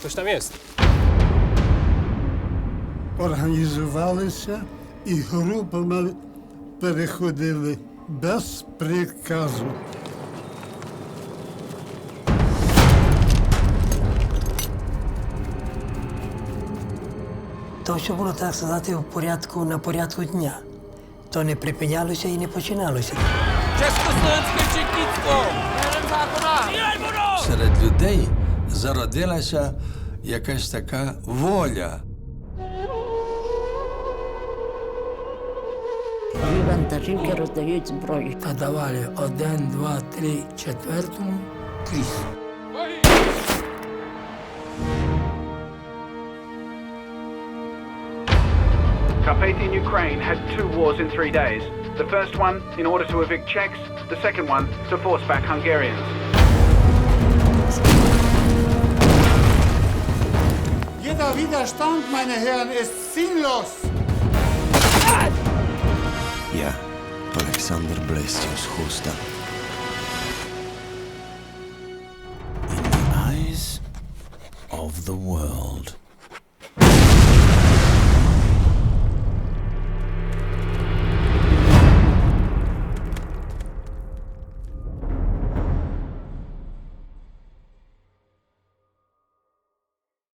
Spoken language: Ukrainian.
Ktoś tam jest. Організувалися і групами переходили без приказу. То все було, так сказати, в порядку на порядку дня. То не припинялося і не починалося. Četnictvo! Jménem! Серед людей зародилася якась така воля. Дві вантажівки роздають зброю. Та давали один, два, три, четвертому крізь. Carpathian Ukraine had two wars in three days. The first one in order to evict Czechs, the second one to force back Hungarians. Jeder Widerstand, meine Herren, ist sinnlos. Ja, Alexander Blestius Husta. In the eyes of the world.